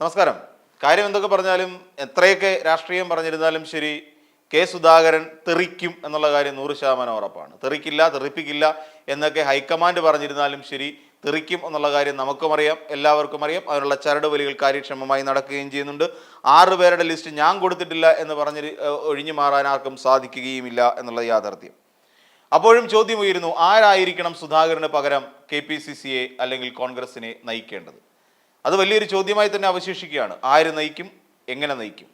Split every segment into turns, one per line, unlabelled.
നമസ്കാരം. കാര്യം എന്തൊക്കെ പറഞ്ഞാലും എത്രയൊക്കെ രാഷ്ട്രീയം പറഞ്ഞിരുന്നാലും ശരി കെ സുധാകരൻ തെറിക്കും എന്നുള്ള കാര്യം നൂറ് ശതമാനം ഉറപ്പാണ്. തെറിക്കില്ല തെറിപ്പിക്കില്ല എന്നൊക്കെ ഹൈക്കമാൻഡ് പറഞ്ഞിരുന്നാലും ശരി തെറിക്കും എന്നുള്ള കാര്യം നമുക്കും അറിയാം എല്ലാവർക്കും അറിയാം. അതിനുള്ള ചരട് വലികൾ കാര്യക്ഷമമായി നടക്കുകയും ചെയ്യുന്നുണ്ട്. ആറ് പേരുടെ ലിസ്റ്റ് ഞാൻ കൊടുത്തിട്ടില്ല എന്ന് പറഞ്ഞ് ഒഴിഞ്ഞു മാറാൻ ആർക്കും സാധിക്കുകയുമില്ല എന്നുള്ള യാഥാർത്ഥ്യം. അപ്പോഴും ചോദ്യം ഉയരുന്നു ആരായിരിക്കണം സുധാകരന് പകരം കെ പി സി സിയെ അല്ലെങ്കിൽ കോൺഗ്രസിനെ നയിക്കേണ്ടത്? അത് വലിയൊരു ചോദ്യമായി തന്നെ അവശേഷിക്കുകയാണ്. ആര് നയിക്കും? എങ്ങനെ നയിക്കും?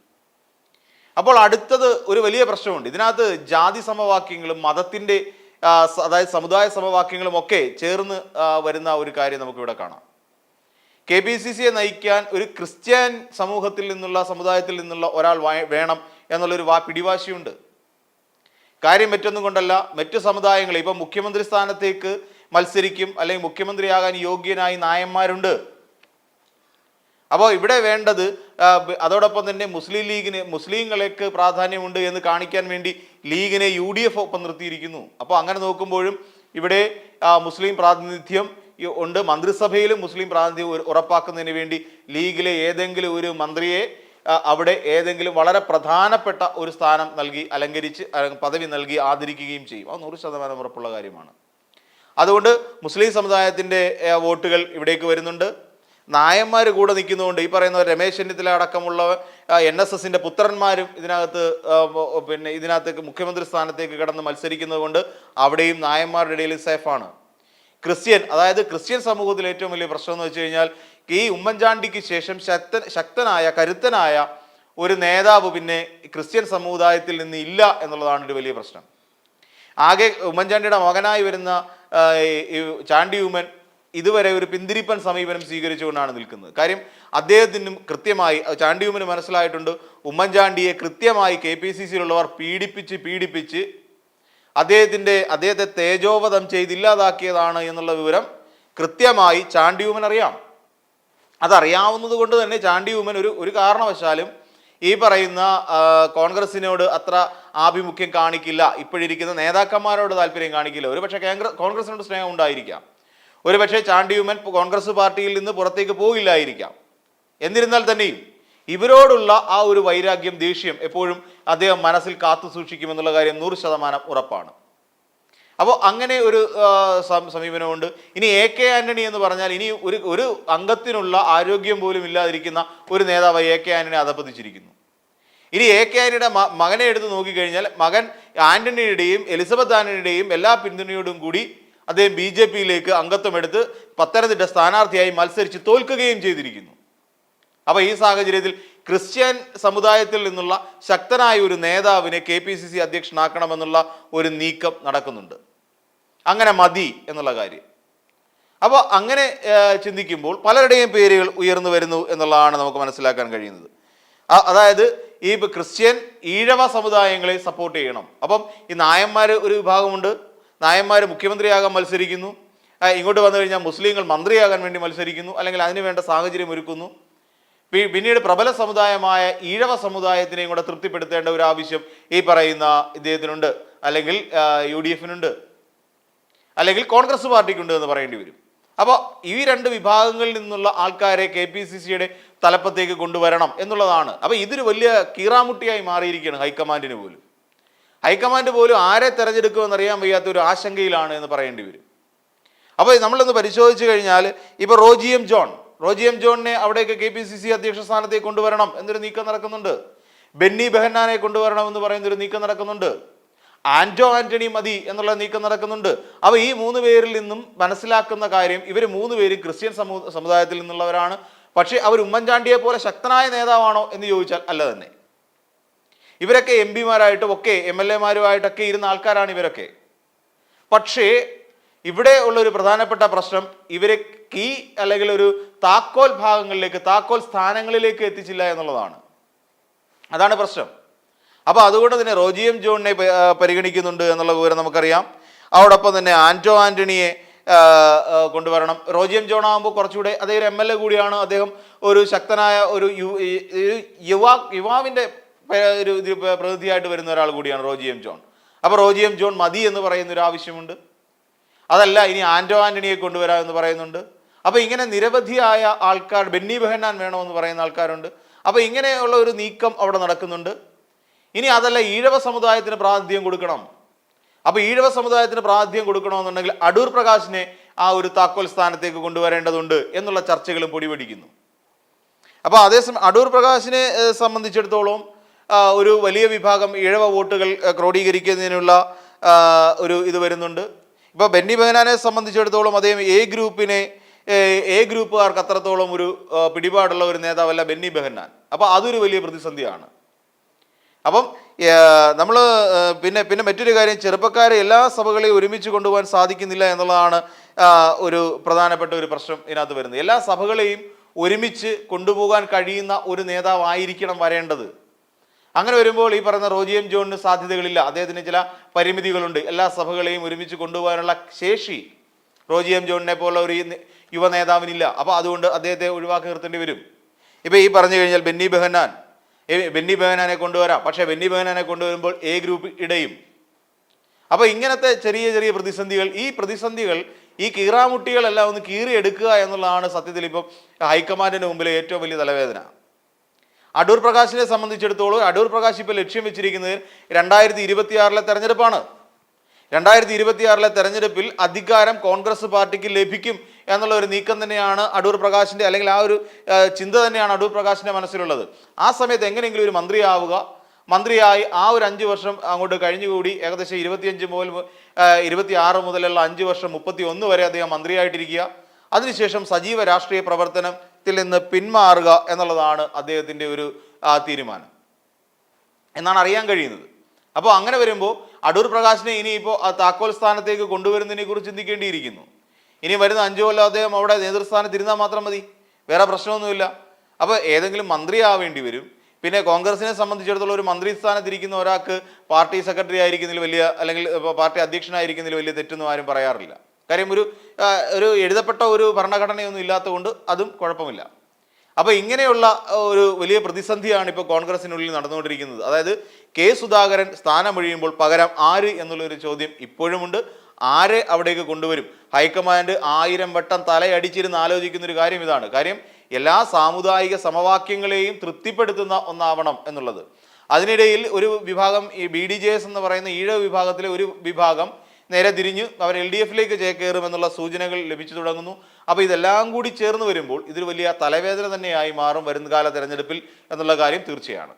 അപ്പോൾ അടുത്തത് ഒരു വലിയ പ്രശ്നമുണ്ട്. ഇതിനകത്ത് ജാതി സമവാക്യങ്ങളും മതത്തിന്റെ അതായത് സമുദായ സമവാക്യങ്ങളും ഒക്കെ ചേർന്ന് വരുന്ന ഒരു കാര്യം നമുക്കിവിടെ കാണാം. കെ പി സി സിയെ നയിക്കാൻ ഒരു ക്രിസ്ത്യൻ സമൂഹത്തിൽ നിന്നുള്ള സമുദായത്തിൽ നിന്നുള്ള ഒരാൾ വേണം എന്നുള്ളൊരു വാ പിടിവാശിയുണ്ട്. കാര്യം മറ്റൊന്നും കൊണ്ടല്ല. മറ്റു സമുദായങ്ങൾ ഇപ്പം മുഖ്യമന്ത്രി സ്ഥാനത്തേക്ക് മത്സരിക്കും അല്ലെങ്കിൽ മുഖ്യമന്ത്രിയാകാൻ യോഗ്യനായി നായന്മാരുണ്ട്. അപ്പോൾ ഇവിടെ വേണ്ടത് അതോടൊപ്പം തന്നെ മുസ്ലിം ലീഗിന് മുസ്ലിങ്ങൾക്ക് പ്രാധാന്യമുണ്ട് എന്ന് കാണിക്കാൻ വേണ്ടി ലീഗിനെ യു ഡി എഫ് ഒപ്പം നിർത്തിയിരിക്കുന്നു. അപ്പോൾ അങ്ങനെ നോക്കുമ്പോഴും ഇവിടെ മുസ്ലിം പ്രാതിനിധ്യം ഉണ്ട്. മന്ത്രിസഭയിലും മുസ്ലിം പ്രാതിനിധ്യം ഉറ- ഉറപ്പാക്കുന്നതിന് വേണ്ടി ലീഗിലെ ഏതെങ്കിലും ഒരു മന്ത്രിയെ അവിടെ ഏതെങ്കിലും വളരെ പ്രധാനപ്പെട്ട ഒരു സ്ഥാനം നൽകി അലങ്കരിച്ച് പദവി നൽകി ആദരിക്കുകയും ചെയ്യും. അത് നൂറ് ശതമാനം ഉറപ്പുള്ള കാര്യമാണ്. അതുകൊണ്ട് മുസ്ലിം സമുദായത്തിന്റെ വോട്ടുകൾ ഇവിടേക്ക് വരുന്നുണ്ട്. നായന്മാർ കൂടെ നിൽക്കുന്നതുകൊണ്ട് ഈ പറയുന്ന രമേശ് ചെന്നിത്തല അടക്കമുള്ള എൻ എസ് എസിന്റെ പുത്രന്മാരും ഇതിനകത്ത് പിന്നെ ഇതിനകത്തേക്ക് മുഖ്യമന്ത്രി സ്ഥാനത്തേക്ക് കടന്ന് മത്സരിക്കുന്നത് കൊണ്ട് അവിടെയും നായന്മാരുടെ ഇടയിൽ സേഫാണ്. ക്രിസ്ത്യൻ അതായത് ക്രിസ്ത്യൻ സമൂഹത്തിൽ ഏറ്റവും വലിയ പ്രശ്നം എന്ന് വെച്ച് കഴിഞ്ഞാൽ ഈ ഉമ്മൻചാണ്ടിക്ക് ശേഷം ശക്തൻ ശക്തനായ കരുത്തനായ ഒരു നേതാവ് പിന്നെ ക്രിസ്ത്യൻ സമുദായത്തിൽ നിന്ന് ഇല്ല എന്നുള്ളതാണ് ഒരു വലിയ പ്രശ്നം. ആകെ ഉമ്മൻചാണ്ടിയുടെ മകനായി വരുന്ന ചാണ്ടി ഉമ്മൻ ഇതുവരെ ഒരു പിന്തിരിപ്പൻ സമീപനം സ്വീകരിച്ചുകൊണ്ടാണ് നിൽക്കുന്നത്. കാര്യം അദ്ദേഹത്തിനും കൃത്യമായി ചാണ്ടിയുമിന് മനസ്സിലായിട്ടുണ്ട്. ഉമ്മൻചാണ്ടിയെ കൃത്യമായി കെ പി സി സിയിലുള്ളവർ പീഡിപ്പിച്ച് പീഡിപ്പിച്ച് അദ്ദേഹത്തിന്റെ അദ്ദേഹത്തെ തേജോവധം ചെയ്തില്ലാതാക്കിയതാണ് എന്നുള്ള വിവരം കൃത്യമായി ചാണ്ടിഉമൻ അറിയാം. അതറിയാവുന്നത് കൊണ്ട് തന്നെ ചാണ്ടിഉമൻ ഒരു ഒരു കാരണവശാലും ഈ പറയുന്ന കോൺഗ്രസിനോട് അത്ര ആഭിമുഖ്യം കാണിക്കില്ല. ഇപ്പോഴിരിക്കുന്ന നേതാക്കന്മാരോട് താല്പര്യം കാണിക്കില്ല. ഒരു പക്ഷേ കോൺഗ്രസ് കോൺഗ്രസിനോട് സ്നേഹം ഉണ്ടായിരിക്കാം. ഒരു ചാണ്ടിയുമൻ കോൺഗ്രസ് പാർട്ടിയിൽ നിന്ന് പുറത്തേക്ക് പോകില്ലായിരിക്കാം. എന്നിരുന്നാൽ തന്നെയും ഇവരോടുള്ള ആ ഒരു വൈരാഗ്യം ദേഷ്യം എപ്പോഴും അദ്ദേഹം മനസ്സിൽ കാത്തു സൂക്ഷിക്കുമെന്നുള്ള കാര്യം നൂറ് ശതമാനം ഉറപ്പാണ്. അപ്പോൾ അങ്ങനെ ഒരു സമീപനമുണ്ട്. ഇനി എ കെ ആന്റണി എന്ന് പറഞ്ഞാൽ ഇനി ഒരു ഒരു അംഗത്തിനുള്ള ആരോഗ്യം പോലും ഇല്ലാതിരിക്കുന്ന ഒരു നേതാവ് എ കെ ആന്റണി അധപ്പതിച്ചിരിക്കുന്നു ഇനി എ കെ ആന്റണിയുടെ മകനെ എടുത്ത് നോക്കിക്കഴിഞ്ഞാൽ മകൻ ആന്റണിയുടെയും എലിസബത്ത് ആന്റണിയുടെയും എല്ലാ പിന്തുണയോടും കൂടി അദ്ദേഹം ബി ജെ പിയിലേക്ക് അംഗത്വം എടുത്ത് പത്തനംതിട്ട സ്ഥാനാർത്ഥിയായി മത്സരിച്ച് തോൽക്കുകയും ചെയ്തിരിക്കുന്നു. അപ്പൊ ഈ സാഹചര്യത്തിൽ ക്രിസ്ത്യൻ സമുദായത്തിൽ നിന്നുള്ള ശക്തനായ ഒരു നേതാവിനെ കെ പി സി സി അധ്യക്ഷനാക്കണമെന്നുള്ള ഒരു നീക്കം നടക്കുന്നുണ്ട്. അങ്ങനെ മതി എന്നുള്ള കാര്യം. അപ്പോൾ അങ്ങനെ ചിന്തിക്കുമ്പോൾ പലരുടെയും പേരുകൾ ഉയർന്നു വരുന്നു എന്നുള്ളതാണ് നമുക്ക് മനസ്സിലാക്കാൻ കഴിയുന്നത്. അതായത് ഈ ക്രിസ്ത്യൻ ഈഴവ സമുദായങ്ങളെ സപ്പോർട്ട് ചെയ്യണം. അപ്പം ഈ നായന്മാർ ഒരു വിഭാഗമുണ്ട് നായന്മാർ മുഖ്യമന്ത്രിയാകാൻ മത്സരിക്കുന്നു. ഇങ്ങോട്ട് വന്നു കഴിഞ്ഞാൽ മുസ്ലിങ്ങൾ മന്ത്രിയാകാൻ വേണ്ടി മത്സരിക്കുന്നു. അല്ലെങ്കിൽ അതിന് വേണ്ട സാഹചര്യം ഒരുക്കുന്നു. പിന്നീട് പ്രബല സമുദായമായ ഈഴവ സമുദായത്തിനെയും കൂടെ തൃപ്തിപ്പെടുത്തേണ്ട ഒരു ആവശ്യം ഈ പറയുന്ന ഇദ്ദേഹത്തിനുണ്ട്. അല്ലെങ്കിൽ യു ഡി എഫിനുണ്ട് അല്ലെങ്കിൽ കോൺഗ്രസ് പാർട്ടിക്കുണ്ട് എന്ന് പറയേണ്ടി വരും. അപ്പോൾ ഈ രണ്ട് വിഭാഗങ്ങളിൽ നിന്നുള്ള ആൾക്കാരെ കെ പി സി സിയുടെ തലപ്പത്തേക്ക് കൊണ്ടുവരണം എന്നുള്ളതാണ്. അപ്പോൾ ഇതൊരു വലിയ കീറാമുട്ടിയായി മാറിയിരിക്കുകയാണ് ഹൈക്കമാൻഡിന് പോലും. ഹൈക്കമാൻഡ് പോലും ആരെ തിരഞ്ഞെടുക്കുമെന്ന് അറിയാൻ വയ്യാത്ത ഒരു ആശങ്കയിലാണ് എന്ന് പറയേണ്ടി വരും. അപ്പോൾ നമ്മളൊന്ന് പരിശോധിച്ച് കഴിഞ്ഞാൽ ഇപ്പോൾ Roji M John Roji M ജോണിനെ അവിടേക്ക് കെ പി സി സി അധ്യക്ഷ സ്ഥാനത്തേക്ക് കൊണ്ടുവരണം എന്നൊരു നീക്കം നടക്കുന്നുണ്ട്. ബെന്നി ബെഹന്നാനെ കൊണ്ടുവരണം എന്ന് പറയുന്നൊരു നീക്കം നടക്കുന്നുണ്ട്. ആന്റോ ആന്റണി മതി എന്നുള്ള നീക്കം നടക്കുന്നുണ്ട്. അപ്പോൾ ഈ മൂന്ന് പേരിൽ നിന്നും മനസ്സിലാക്കുന്ന കാര്യം ഇവർ മൂന്ന് പേരും ക്രിസ്ത്യൻ സമൂഹ സമുദായത്തിൽ നിന്നുള്ളവരാണ്. പക്ഷേ അവർ ഉമ്മൻചാണ്ടിയെ പോലെ ശക്തനായ നേതാവാണോ എന്ന് ചോദിച്ചാൽ അല്ല തന്നെ. ഇവരൊക്കെ എം പിമാരായിട്ടും ഒക്കെ എം എൽ എമാരുമായിട്ടൊക്കെ ഇരുന്ന ആൾക്കാരാണ് ഇവരൊക്കെ. പക്ഷേ ഇവിടെ ഉള്ള ഒരു പ്രധാനപ്പെട്ട പ്രശ്നം ഇവരെ കീ അല്ലെങ്കിൽ ഒരു താക്കോൽ ഭാഗങ്ങളിലേക്ക് താക്കോൽ സ്ഥാനങ്ങളിലേക്ക് എത്തിച്ചില്ല എന്നുള്ളതാണ്. അതാണ് പ്രശ്നം. അപ്പോൾ അതുകൊണ്ട് തന്നെ റോജിയം ജോണിനെ പരിഗണിക്കുന്നുണ്ട് എന്നുള്ള വിവരം നമുക്കറിയാം. അതോടൊപ്പം തന്നെ ആന്റോ ആന്റണിയെ കൊണ്ടുവരണം. റോജിയം ജോൺ ആകുമ്പോൾ കുറച്ചുകൂടെ അദ്ദേഹം ഒരു എം എൽ എ കൂടിയാണ്. അദ്ദേഹം ഒരു ശക്തനായ ഒരു യുവ യുവാവിന്റെ ഒരു ഇതിൽ പ- പ്രതിനിധിയായിട്ട് വരുന്ന ഒരാൾ കൂടിയാണ് റോജിയം ജോൺ. അപ്പോൾ റോജിയം ജോൺ മതി എന്ന് പറയുന്ന ഒരു ആവശ്യമുണ്ട്. അതല്ല ഇനി ആന്റോ ആന്റണിയെ കൊണ്ടുവരാം എന്ന് പറയുന്നുണ്ട്. അപ്പോൾ ഇങ്ങനെ നിരവധിയായ ആൾക്കാർ ബെന്നി ബെഹന്നാൻ വേണമെന്ന് പറയുന്ന ആൾക്കാരുണ്ട്. അപ്പോൾ ഇങ്ങനെയുള്ള ഒരു നീക്കം അവിടെ നടക്കുന്നുണ്ട്. ഇനി അതല്ല ഈഴവ സമുദായത്തിന് പ്രാതിനിധ്യം കൊടുക്കണം. അപ്പോൾ ഈഴവ സമുദായത്തിന് പ്രാതിനിധ്യം കൊടുക്കണമെന്നുണ്ടെങ്കിൽ അടൂർ പ്രകാശിനെ ആ ഒരു താക്കോൽ സ്ഥാനത്തേക്ക് കൊണ്ടുവരേണ്ടതുണ്ട് എന്നുള്ള ചർച്ചകളും പൊടിപിടിക്കുന്നു. അപ്പോൾ അതേസമയം അടൂർ പ്രകാശിനെ സംബന്ധിച്ചിടത്തോളം ഒരു വലിയ വിഭാഗം ഇഴവ വോട്ടുകൾ ക്രോഡീകരിക്കുന്നതിനുള്ള ഒരു ഇത് വരുന്നുണ്ട്. ഇപ്പോൾ ബെന്നി ബെഹനാനെ സംബന്ധിച്ചിടത്തോളം അദ്ദേഹം എ ഗ്രൂപ്പിനെ എ ഗ്രൂപ്പുകാർക്ക് അത്രത്തോളം ഒരു പിടിപാടുള്ള ഒരു നേതാവല്ല ബെന്നി ബെഹന്നാൻ അപ്പോൾ അതൊരു വലിയ പ്രതിസന്ധിയാണ്. അപ്പം നമ്മൾ പിന്നെ പിന്നെ മറ്റൊരു കാര്യം ചെറുപ്പക്കാരെ എല്ലാ സഭകളെയും ഒരുമിച്ച് കൊണ്ടുപോകാൻ സാധിക്കുന്നില്ല എന്നുള്ളതാണ് ഒരു പ്രധാനപ്പെട്ട ഒരു പ്രശ്നം ഇതിനകത്ത് വരുന്നത്. എല്ലാ സഭകളെയും ഒരുമിച്ച് കൊണ്ടുപോകാൻ കഴിയുന്ന ഒരു നേതാവായിരിക്കണം വരേണ്ടത്. അങ്ങനെ വരുമ്പോൾ ഈ പറയുന്ന റോജി എം ജോണിന് സാധ്യതകളില്ല. അദ്ദേഹത്തിന് ചില പരിമിതികളുണ്ട്. എല്ലാ സഭകളെയും ഒരുമിച്ച് കൊണ്ടുപോകാനുള്ള ശേഷി റോജി എം ജോണിനെ പോലുള്ള ഒരു യുവ നേതാവിനില്ല. അപ്പോൾ അതുകൊണ്ട് അദ്ദേഹത്തെ ഒഴിവാക്കി നിർത്തേണ്ടി വരും. ഇപ്പോൾ ഈ പറഞ്ഞു കഴിഞ്ഞാൽ ബെന്നി ബെഹനാൻ ബെന്നി ബെഹനാനെ കൊണ്ടുവരാം. പക്ഷേ ബെന്നി ബെഹനാനെ കൊണ്ടുവരുമ്പോൾ എ ഗ്രൂപ്പ് ഇടയും. അപ്പോൾ ഇങ്ങനത്തെ ചെറിയ ചെറിയ പ്രതിസന്ധികൾ ഈ പ്രതിസന്ധികൾ ഈ കീറാമുട്ടികളെല്ലാം ഒന്ന് കീറിയെടുക്കുക എന്നുള്ളതാണ് സത്യത്തിൽ ഇപ്പം ഹൈക്കമാൻഡിന്റെ മുമ്പിലെ ഏറ്റവും വലിയ തലവേദന. അടൂർ പ്രകാശിനെ സംബന്ധിച്ചിടത്തോളം അടൂർ പ്രകാശ് ഇപ്പോൾ ലക്ഷ്യം വെച്ചിരിക്കുന്നത് രണ്ടായിരത്തി ഇരുപത്തിയാറിലെ തെരഞ്ഞെടുപ്പാണ്. രണ്ടായിരത്തി ഇരുപത്തിയാറിലെ തെരഞ്ഞെടുപ്പിൽ അധികാരം കോൺഗ്രസ് പാർട്ടിക്ക് ലഭിക്കും എന്നുള്ള ഒരു നീക്കം തന്നെയാണ് അടൂർ പ്രകാശിന്റെ അല്ലെങ്കിൽ ആ ഒരു ചിന്ത തന്നെയാണ് അടൂർ പ്രകാശിന്റെ മനസ്സിലുള്ളത്. ആ സമയത്ത് എങ്ങനെയെങ്കിലും ഒരു മന്ത്രിയാവുക മന്ത്രിയായി ആ ഒരു അഞ്ച് വർഷം അങ്ങോട്ട് കഴിഞ്ഞുകൂടി ഏകദേശം ഇരുപത്തിയഞ്ച് മുതൽ ഇരുപത്തി ആറ് മുതലുള്ള അഞ്ച് വർഷം മുപ്പത്തി ഒന്ന് വരെ അദ്ദേഹം മന്ത്രിയായിട്ടിരിക്കുക. അതിനുശേഷം സജീവ രാഷ്ട്രീയ പ്രവർത്തനത്തിൽ നിന്ന് പിന്മാറുക എന്നുള്ളതാണ് അദ്ദേഹത്തിന്റെ ഒരു തീരുമാനം. എന്നാണ് അറിയാൻ കഴിയുന്നത്. അപ്പോൾ അങ്ങനെ വരുമ്പോൾ അടൂർ പ്രകാശിനെ ഇനിയിപ്പോൾ ആ താക്കോൽ സ്ഥാനത്തേക്ക് കൊണ്ടുവരുന്നതിനെ കുറിച്ച് ചിന്തിക്കേണ്ടിയിരിക്കുന്നു. ഇനി വരുന്ന അഞ്ചു കൊല്ലം അദ്ദേഹം അവിടെ നേതൃസ്ഥാനത്ത് ഇരുന്നാൽ മാത്രം മതി. വേറെ പ്രശ്നമൊന്നുമില്ല. അപ്പോൾ ഏതെങ്കിലും മന്ത്രി ആവേണ്ടി വരും. പിന്നെ കോൺഗ്രസിനെ സംബന്ധിച്ചിടത്തോളം ഒരു മന്ത്രി സ്ഥാനത്തിരിക്കുന്ന ഒരാൾക്ക് പാർട്ടി സെക്രട്ടറി ആയിരിക്കുന്നതിൽ വലിയ അല്ലെങ്കിൽ പാർട്ടി അധ്യക്ഷനായിരിക്കുന്നതിൽ വലിയ തെറ്റൊന്നും ആരും പറയാറില്ല. കാര്യം ഒരു ഒരു എഴുതപ്പെട്ട ഒരു ഭരണഘടനയൊന്നും ഇല്ലാത്തതുകൊണ്ട് അതും കുഴപ്പമില്ല. അപ്പോൾ ഇങ്ങനെയുള്ള ഒരു വലിയ പ്രതിസന്ധിയാണ് ഇപ്പോൾ കോൺഗ്രസിനുള്ളിൽ നടന്നുകൊണ്ടിരിക്കുന്നത്. അതായത് കെ സുധാകരൻ സ്ഥാനമൊഴിയുമ്പോൾ പകരം ആര് എന്നുള്ളൊരു ചോദ്യം ഇപ്പോഴുമുണ്ട്. ആരെ അവിടേക്ക് കൊണ്ടുവരും? ഹൈക്കമാൻഡ് ആയിരം വട്ടം തലയടിച്ചിരുന്ന് ആലോചിക്കുന്ന ഒരു കാര്യം ഇതാണ്. കാര്യം എല്ലാ സാമുദായിക സമവാക്യങ്ങളെയും തൃപ്തിപ്പെടുത്തുന്ന ഒന്നാവണം എന്നുള്ളത്. അതിനിടയിൽ ഒരു വിഭാഗം ഈ ബി ഡി ജെ എസ് എന്ന് പറയുന്ന ഈഴ വിഭാഗത്തിലെ ഒരു വിഭാഗം നേരെ തിരിഞ്ഞ് അവർ എൽ ഡി എഫിലേക്ക് ചേക്കേറുമെന്നുള്ള സൂചനകൾ ലഭിച്ചു തുടങ്ങുന്നു. അപ്പോൾ ഇതെല്ലാം കൂടി ചേർന്ന് വരുമ്പോൾ ഇതൊരു വലിയ തലവേദന തന്നെയായി മാറും വരുന്ന കാല തെരഞ്ഞെടുപ്പിൽ എന്നുള്ള കാര്യം തീർച്ചയാണ്.